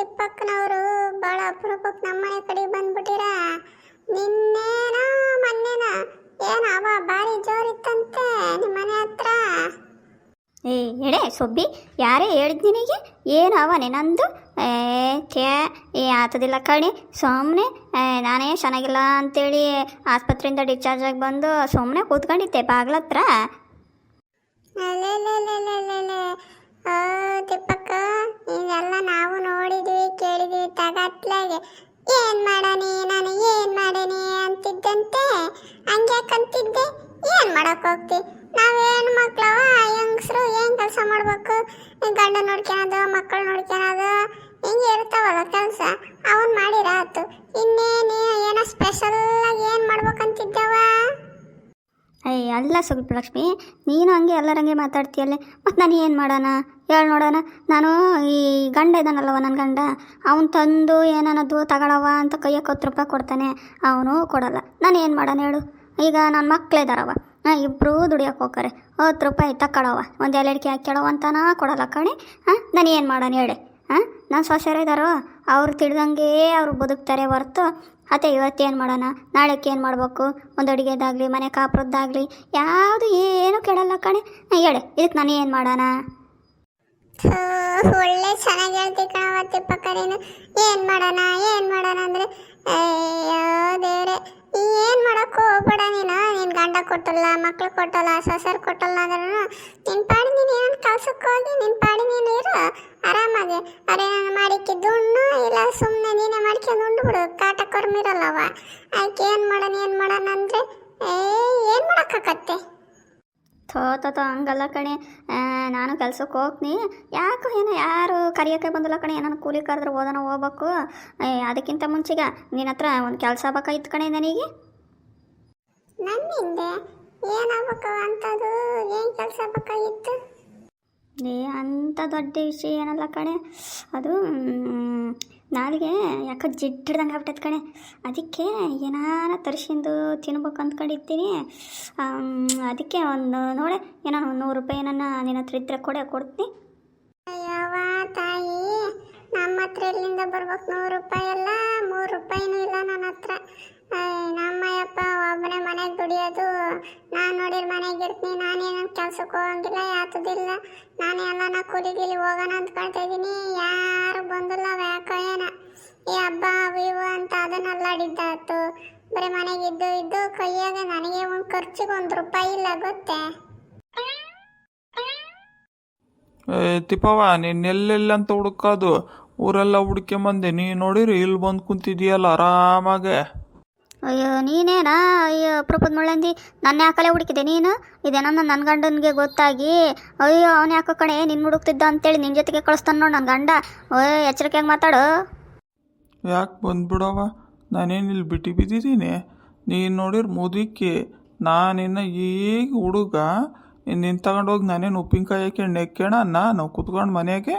ತಿಪ್ಪಕ್ಕನವರು ಭಾಳ ಅಪರೂಪಕ್ಕೆ ನಮ್ಮನೆ ಕಡೆ ಬಂದ್ಬಿಟ್ಟಿರ. ನಿನ್ನೇನ ಮೊನ್ನೆನ ಏನ ಅವ ಭಾರಿ ಜೋರಿತ್ತಂತೆ ನಿಮ್ಮ ಮನೆ ಹತ್ರ? ಏ ಎಡೆ ಸೊಬ್ಬಿ ಯಾರೇ ಹೇಳಿದ್ ನಿನಗೆ? ಏನು ಅವನೇ ನಂದು ಏ ಛೇ ಏ ಆತದಿಲ್ಲ ಕಣಿ. ಸುಮ್ಮನೆ ನಾನೇ ಚೆನ್ನಾಗಿಲ್ಲ ಅಂತೇಳಿ ಆಸ್ಪತ್ರೆಯಿಂದ ಡಿಸ್ಚಾರ್ಜ್ ಆಗಿ ಬಂದು ಸುಮ್ಮನೆ ಕೂತ್ಕೊಂಡಿದ್ದೆ ಬಾಗ್ಲತ್ರ. ಅಲೆಲೆಲೆಲೆಲೆಲೆ. ಏನ್ ಮಾಡನಿ ನಾನು ಏನ್ ಮಾಡೇನಿ ಅಂತಿದ್ದಂತೆ? ಹಂಗ್ಯಾಕಂತಿದ್ದೆ ಏನ್ ಮಾಡಕ್ ಹೋಗ್ತಿ? ನಾವೇನ್ ಮಕ್ಳವ? ಹೆಂಗಸ್ರು ಏನ್ ಕೆಲಸ ಮಾಡ್ಬೇಕು? ಗಂಡ ನೋಡ್ಕೊಳೋದು ಮಕ್ಕಳು ನೋಡ್ಕೊಳೋದು ಹಿಂಗೆ ಇರ್ತಾವಲ್ಲ ಅಲ್ಲ ಲಕ್ಷ್ಮಿ ನೀನು ಹಂಗೆ ಎಲ್ಲರಂಗೆ ಮಾತಾಡ್ತೀಯಲ್ಲೇ ಮತ್ತು ನಾನು ಏನು ಮಾಡೋಣ? ಹೇಳಿ ನೋಡೋಣ. ನಾನು ಈ ಗಂಡ ಇದ್ದಾನಲ್ಲವ ನನ್ನ ಗಂಡ, ಅವನು ತಂದು ಏನನ್ನದು ತಗೊಳವ ಅಂತ ಕೈಯಕ್ಕೆ ಹತ್ತು ರೂಪಾಯಿ ಕೊಡ್ತಾನೆ, ಅವನು ಕೊಡಲ್ಲ. ನಾನು ಏನು ಮಾಡೋಣ ಹೇಳು? ಈಗ ನನ್ನ ಮಕ್ಳಿದಾರವ ಹಾಂ ಇಬ್ಬರೂ ದುಡಿಯೋಕೆ ಹೋಗ್ತಾರೆ. ಹತ್ತು ರೂಪಾಯಿ ತಗೊಳವ ಒಂದು ಎಲೆಡಿಕೆ ಹಾಕ್ಯಾಳವ ಅಂತನ ಕೊಡಲ್ಲ ಕಣೆ. ಹಾಂ, ನಾನು ಏನು ಮಾಡೋಣ ಹೇಳಿ? ಹಾಂ ನನ್ನ ಸೊಸೆರ ಇದ್ದಾರೋ ಅವ್ರು ತಿಳಿದಂಗೆ ಅವ್ರು ಬದುಕ್ತಾರೆ ಹೊರ್ತು ಅತ್ತೆ, ಇವತ್ತೇನು ಮಾಡೋಣ? ನಾಳೆಕ್ಕೆ ಏನು ಮಾಡಬೇಕು? ಒಂದು ಅಡುಗೆದಾಗಲಿ, ಮನೆ ಕಾಪುರದ್ದಾಗಲಿ, ಯಾವುದು ಏನು ಕೇಳಲ್ಲ ಕಣೆ. ಹೇಳಿ ಇದಕ್ಕೆ ನಾನು ಏನು ಮಾಡೋಣ? ಒಳ್ಳೆ ಚೆನ್ನಾಗಿ ಹೇಳ್ತಿ ಕಣವ ತಿಪ್ಪಕ್ಕ ಏನು ಏನ್ ಮಾಡೋಣ, ಏನು ಮಾಡೋಣ ಅಂದರೆ, ಅಯ್ಯೋ ದೇವ್ರೆ, ಏನು ಮಾಡೋಕ್ಕೂ ಮಾಡಕ್ ಹೋಗ್ಬೇಡ ನೀನು? ನಿನ್ನ ಗಂಡ ಕೊಟ್ಟಲ್ಲ, ಮಕ್ಳು ಕೊಟ್ಟಲ್ಲ, ಸೊಸರು ಕೊಟ್ಟಲ್ಲ ಅಂದ್ರೂ ನಿನ್ನ ಪಾಡಿ ನೀನು ಏನೋ ಕೆಲಸಕ್ಕೆ ಹೋಗಿ ನಿನ್ನ ಪಾಡಿ ನೀನು ಇರು, ಆರಾಮಾಗಿ. ಅರೆ ನಾನು ಮಾಡಿಕ್ಕಿದ್ದು ಇಲ್ಲ ಸುಮ್ಮನೆ ನೀನೇ ಮಾಡ್ಕೊಂಡು ಉಂಡು ಬಿಡು. ಕಾಟ ಕೊರ್ಮಿರಲ್ಲವ ಆಯ್ಕೆ ಏನು ಮಾಡೋಣ ಏನು ಮಾಡೋಣ ಅಂದ್ರೆ ಏ ಏನು ಮಾಡೋಕ್ಕಾಗತ್ತೆ? ಥೋ ತೋ ತೋ ಹಂಗಲ್ಲ ಕಣೆ. ನಾನು ಕೆಲ್ಸಕ್ಕೆ ಹೋಗ್ತೀನಿ. ಯಾಕೋ ಏನೋ ಯಾರು ಕರಿಯೋಕ್ಕೆ ಬಂದಿಲ್ಲ ಕಣೆ. ನಾನು ಕೂಲಿ ಕರೆದ್ರೆ ಓದೋಣ ಹೋಗ್ಬೇಕು. ಅದಕ್ಕಿಂತ ಮುಂಚೆಗೆ ನಿನ್ನ ಹತ್ರ ಒಂದು ಕೆಲಸ ಬೇಕಾಗಿತ್ತು ಕಣೆ ನನಗೆ. ನನ್ನಿಂದೆ? ಏನಾಗಬೇಕು ಅಂತದು? ಏನು ಕೆಲಸ ಬೇಕಾಗಿತ್ತು? ಏ, ಅಂಥ ದೊಡ್ಡ ವಿಷಯ ಏನಲ್ಲ ಕಣೆ. ಅದು ನಾಲಿಗೆ ಯಾಕೋ ಜಿಡ್ಡ್ದಂಗೆ ಆಗ್ಬಿಟ್ಟೈತೆ ಕಣೆ. ಅದಕ್ಕೆ ಏನಾನ ತರಿಸಿಂದು ತಿನ್ಬೇಕು ಅಂದ್ಕೊಂಡಿರ್ತೀನಿ ಅದಕ್ಕೆ ಒಂದು, ನೋಡೆ, ಏನೋ ಒಂದು ನೂರು ರೂಪಾಯಿ ನನ್ನ ನಿನ್ನ ಹತ್ರ ಇದ್ದರೆ ಕೊಡೆ, ಕೊಡ್ತೀನಿ. ಹತ್ರ ಎಲ್ಲಿಂದ ಬರ್ಬೇಕು. ನೂರು ರೂಪಾಯಿ ಎಲ್ಲ ಮೂರು ರೂಪಾಯಿನೂ ಇಲ್ಲ ನನ್ನ ಹತ್ರ. ನಮ್ಮಯ್ಯಪ್ಪ ಒಬ್ಬನೇ ಮನೆಗೆ ದುಡಿಯೋದು. ನಾನು ನೋಡಿರ ಮನೆಗೆ ಇರ್ತೀನಿ, ನಾನೇನು ಕೆಲ್ಸಕ್ಕೆ ಹೋಗಂಗಿಲ್ಲ ಯಾತದಿಲ್ಲ ನಾನು ಎಲ್ಲನ ಕೂಲಿಗಿಲಿ ಹೋಗೋಣ ಅಂತ ಅಂದ್ಕೊಳ್ತಾ ಇದ್ದೀನಿ. ಯಾರು ಬಂದಿಲ್ಲ ಯಾಕೋ ಏನ. ಈ ಹಬ್ಬ ವಿವ ಅಂತ ಅದನ್ನ ಅಲ್ಲಾಡಿದ್ದಾತು ಬರೀ ಮನೆಗೆ ಇದ್ದು ಇದ್ದು ಕೈಯಾಗ ನನಗೆ ಒಂದು ಖರ್ಚಿಗೆ ಒಂದು ರೂಪಾಯಿ ಇಲ್ಲ, ಗೊತ್ತೇ? ಏ, ತಿಪ್ಪವ್ವ, ನೀನು ಎಲ್ಲೆಲ್ಲ ಅಂತ ಹುಡುಕೋದು? ಊರೆಲ್ಲ ಹುಡ್ಕೊಂಬಂದೆ. ನೀ ನೋಡಿರಿ ಇಲ್ಲಿ ಬಂದು ಕುಂತಿದೀಯಲ್ಲ ಆರಾಮಾಗೆ. ಅಯ್ಯೋ ನೀನೇನಾ? ಅಯ್ಯೋ ಪ್ರಪದ ಮುಳ್ಳಂದಿ ನನ್ನ ಯಾಕಲೆ ಹುಡುಕಿದೆ ನೀನು? ಇದೇನೋ ನನ್ನ ಗಂಡನಿಗೆ ಗೊತ್ತಾಗಿ. ಅಯ್ಯೋ ಅವನು ಯಾಕೋ ಕಣೆ ನಿನ್ನ ಹುಡುಕ್ತಿದ್ದ ಅಂತೇಳಿ ನಿನ್ನ ಜೊತೆಗೆ ಕಳಿಸ್ತಾನೆ ನೋಡು ನನ್ನ ಗಂಡ. ಓಯ್ ಎಚ್ಚರಿಕೆಯಾಗಿ ಮಾತಾಡು. ಯಾಕೆ ಬಂದ್ಬಿಡವ? ನಾನೇನು ಇಲ್ಲಿ ಬಿಟ್ಟು ಬಿದ್ದಿದ್ದೀನಿ? ನೀನು ನೋಡಿರಿ ಮುದುಕಿ ನಾನಿನ್ನ ಈಗ ಹುಡುಗ. ನಿನ್ನ ತಗೊಂಡೋಗಿ ನಾನೇನು ಉಪ್ಪಿನಕಾಯಿ ಹಾಕಿ ನೆಕ್ಕೋಣ? ನಾನು ಕುತ್ಕೊಂಡು ಮನೆಗೆ.